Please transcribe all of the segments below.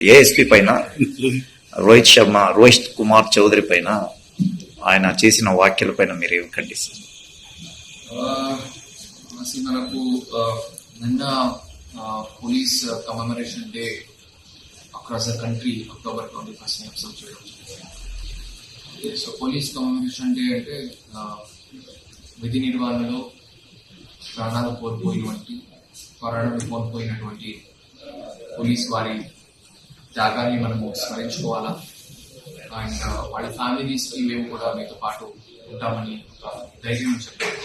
ASP పైన రోహిత్ శర్మ రోహిత్ కుమార్ చౌదరి పైన ఆయన చేసిన వ్యాఖ్యల పైన మీరు ఏమి ఖండిస్తారు? మనకు నిన్న police commemoration day across the country October twenty first observe చేయడం జరిగింది. సో పోలీస్ కమెమరేషన్ డే అంటే విధి నిర్వహణలో ప్రాణాలు కోల్పోయినటువంటి పోరాటం కోల్పోయినటువంటి పోలీస్ వారి త్యాగాన్ని మనము స్మరించుకోవాలా? అండ్ వాళ్ళ ఫ్యామిలీస్ మేము కూడా మీతో పాటు ఉంటామని ఒక ధైర్యం చెప్పారు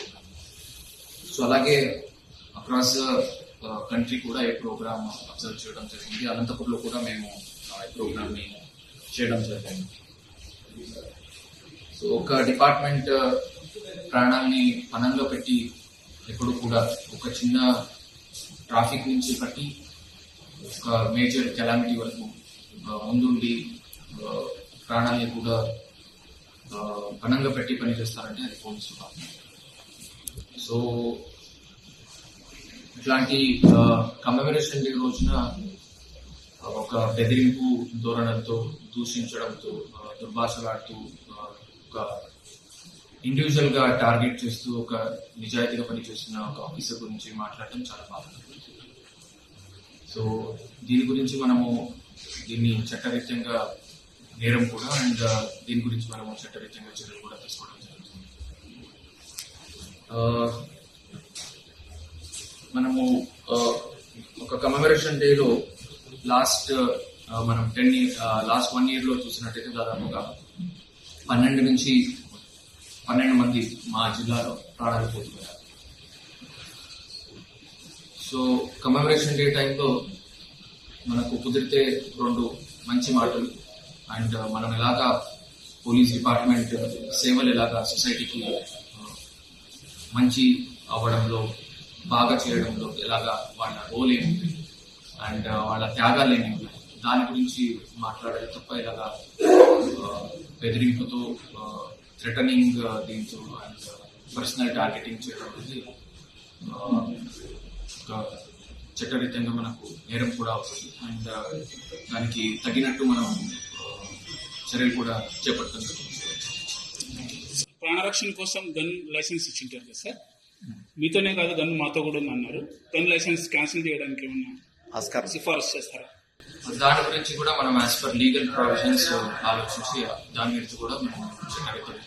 సో అలాగే అక్రాస్ కంట్రీ uh, కూడా ఈ ప్రోగ్రామ్ అబ్జర్వ్ చేయడం జరిగింది. అనంతపురంలో కూడా మేము ఈ ప్రోగ్రామ్ని చేయడం జరిగింది. సో ఒక డిపార్ట్మెంట్ uh, ప్రాణాల్ని పనంలో పెట్టి ఎప్పుడు కూడా ఒక చిన్న ట్రాఫిక్ నుంచి బట్టి ఒక మేజర్ కెలామిటీ వరకు ముందుండి ఆ, కూడా ఘనంగా పెట్టి పని చేస్తారంటే అది పోలీసు సో ఇట్లాంటి కమెమరేషన్ డే రోజున ఒక బెదిరింపు ధోరణంతో దూషించడంతో దుర్భాషలాడుతూ ఒక ఇండివిజువల్గా టార్గెట్ చేస్తూ ఒక నిజాయితీగా పనిచేస్తున్న ఒక ఆఫీసర్ గురించి మాట్లాడటం చాలా బాగుంది సో దీని గురించి మనము దీన్ని చట్టరీత్యంగా నేరం కూడా అండ్ దీని గురించి మనము చట్టరీత్యంగా చర్యలు కూడా తీసుకోవడం జరుగుతుంది. మనము ఒక కమెమరేషన్ డేలో లాస్ట్ మనం టెన్ ఇయర్ లాస్ట్ వన్ ఇయర్లో చూసినట్టయితే దాదాపుగా పన్నెండు నుంచి పన్నెండు మంది మా జిల్లాలో ప్రాణాలు పోతున్నారు సో కమెమరేషన్ డే టైంలో మనకు కుదిరితే రెండు మంచి మాటలు. అండ్ uh, మనం ఎలాగా పోలీస్ డిపార్ట్మెంట్ సేవలు ఎలాగా సొసైటీకి uh, మంచి అవ్వడంలో బాగా చేయడంలో ఎలాగా వాళ్ళ రోల్ ఏమిటి అండ్ వాళ్ళ త్యాగాలు ఏమి దాని గురించి మాట్లాడాలి తప్ప ఇలాగా uh, బెదిరింపుతో థ్రెటనింగ్ దీంతో అండ్ పర్సనల్ టార్గెటింగ్ చేయడం అనేది చట్టరీత్యంగా మనకు నేరం కూడా అవుతుంది. అండ్ దానికి తగినట్టు మనం చర్యలు కూడా చేపట్టడం జరుగుతుంది. ప్రాణరక్షణ కోసం గన్ లైసెన్స్ ఇచ్చింటారు కదా సార్? మీతోనే కాదు గన్ మాతో కూడా ఉంది అన్నారు. గన్ లైసెన్స్ క్యాన్సిల్ చేయడానికి ఏమన్నా ఆస్కారం. సిఫారసు చేస్తారా? దాని గురించి కూడా మనం యాజ్ పర్ లీగల్ ప్రొవిజన్స్ ఆలోచించి దాని గురించి కూడా మనం చట్టరీత్యంగా